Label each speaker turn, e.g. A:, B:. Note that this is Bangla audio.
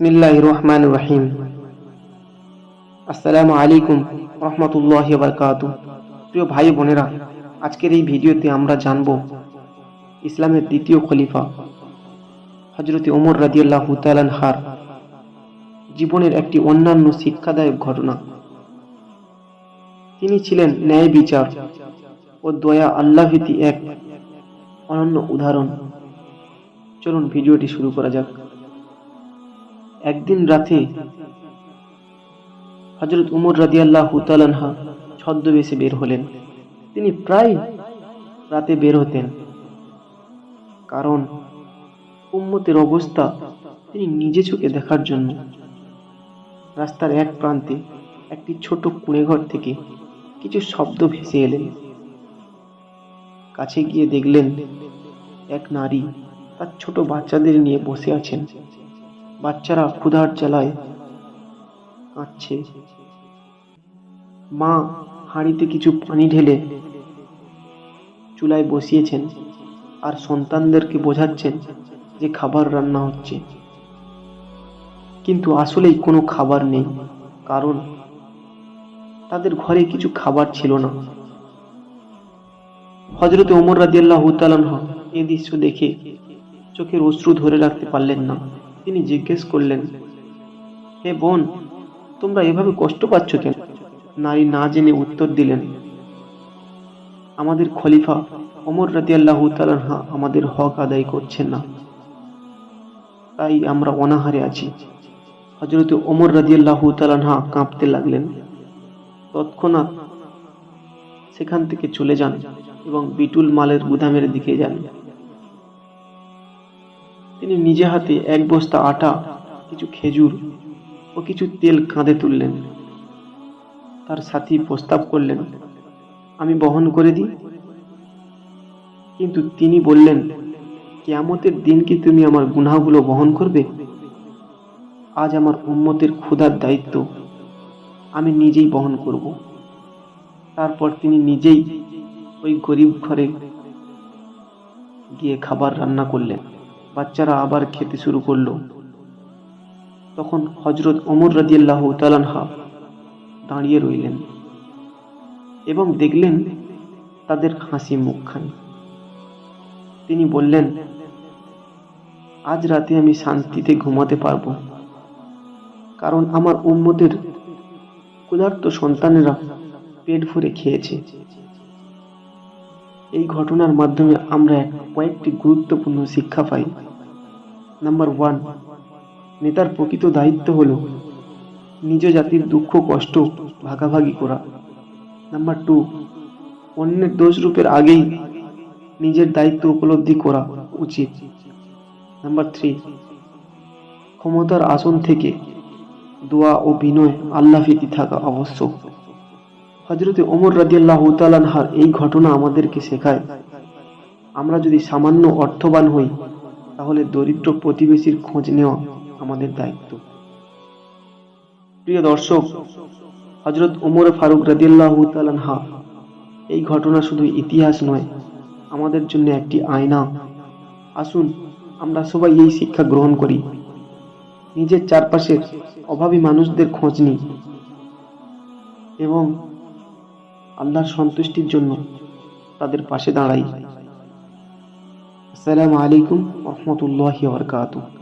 A: বিসমিল্লাহ রহমান রহিম। আসসালামু আলাইকুম রহমতুল্লাহ প্রিয় ভাই বোনেরা, আজকের এই ভিডিওতে আমরা জানব ইসলামের দ্বিতীয় খলিফা হজরতে ওমর জীবনের একটি অন্যান্য শিক্ষাদায়ক ঘটনা। তিনি ছিলেন ন্যায় বিচার ও দয়া আল্লাভীতি এক অনন্য উদাহরণ। চলুন ভিডিওটি শুরু করা যাক। একদিন রাতে হজরত উমর রাদিয়াল্লাহ তালানহা ছদ্মবেশে বের হলেন। তিনি প্রায় রাতে বের হতেন। কারণ উম্মতের অবস্থা তিনি নিজে চোখে দেখার জন্য রাস্তার এক প্রান্তে একটি ছোট কুঁড়েঘর থেকে কিছু শব্দ ভেসে এলেন। কাছে গিয়ে দেখলেন এক নারী তার ছোট বাচ্চাদের নিয়ে বসে আছেন। বাচ্চারা ক্ষুধার জ্বালায় কাঁদছে। মা হাঁড়িতে কিছু পানি ঢেলে চুলায় বসিয়েছেন আর সন্তানদেরকে বোঝাচ্ছেন যে খাবার রান্না হচ্ছে। কিন্তু আসলেই কোনো খাবার নেই, কারণ তাদের ঘরে কিছু খাবার ছিল না। হজরত ওমর রাদিয়াল্লাহ তালানহ এই দৃশ্য দেখে চোখের অশ্রু ধরে রাখতে পারলেন না। তিনি জিজ্ঞেস করলেন, হে বোন, তোমরা এভাবে কষ্ট পাচ্ছ কেন? নারী না জেনে উত্তর দিলেন, আমাদের খলিফা ওমর রাদিয়াল্লাহ তালানহা আমাদের হক আদায় করছেন না। তাই আমরা অনাহারে আছি। হজরত ওমর রাদিয়াল্লাহ তালানহা কাঁপতে লাগলেন। তৎক্ষণাৎ সেখান থেকে চলে যান এবং বিটুল মালের গুদামের দিকে যান। তিনি নিজে হাতে এক বস্তা আটা, কিছু খেজুর ও কিছু তেল কাঁধে তুললেন। তার সাথী প্রস্তাব করলেন, আমি বহন করে দিই। কিন্তু তিনি বললেন, কেয়ামতের দিন কি তুমি আমার গুনাহগুলো বহন করবে? আজ আমার উম্মতের ক্ষুধার দায়িত্ব। আমি নিজেই বহন করব। তারপর তিনি নিজেই ওই গরিব ঘরে গিয়ে খাবার রান্না করলেন। বাচ্চারা আবার খেতে শুরু করল। তখন হজরত ওমর রাজিয়াল্লাহ তালানহা দাঁড়িয়ে রইলেন এবং দেখলেন তাদের হাসি মুখখানি। তিনি বললেন, আজ রাতে আমি শান্তিতে ঘুমাতে পারব। কারণ আমার উম্মতের ক্ষুধার্ত সন্তানেরা পেট ভরে খেয়েছে। এই ঘটনার মাধ্যমে আমরা কয়েকটি গুরুত্বপূর্ণ শিক্ষা পাই। নাম্বার ওয়ান নেতার প্রকৃত দায়িত্ব হল নিজ জাতির দুঃখ, কষ্ট ভাগাভাগি করা। নাম্বার টু অন্যের দোষ রূপের আগেই নিজের দায়িত্ব উপলব্ধি করা উচিত। নাম্বার থ্রি ক্ষমতার আসন থেকে দোয়া ও বিনয়, আল্লাহ থাকা আবশ্যক। হজরতে ওমর রাদিয়াল্লাহ তালানহার এই ঘটনা আমাদেরকে শেখায়। আমরা যদি সামান্য অর্থবান হই, তাহলে দরিদ্র প্রতিবেশীর খোঁজ নেওয়া আমাদের দায়িত্ব। প্রিয় দর্শক হজরত ওমর ফারুক রাদিয়াল্লাহ তালানহা এই ঘটনা শুধু ইতিহাস নয়, আমাদের জন্য একটি আয়না। আসুন, আমরা সবাই এই শিক্ষা গ্রহণ করি। নিজের চারপাশের অভাবী মানুষদের খোঁজ নিই। এবং আল্লাহর সন্তুষ্টির জন্য তাদের পাশে দাঁড়াই। আসসালামু আলাইকুম রহমতুল্লাহ বরকাতুহ।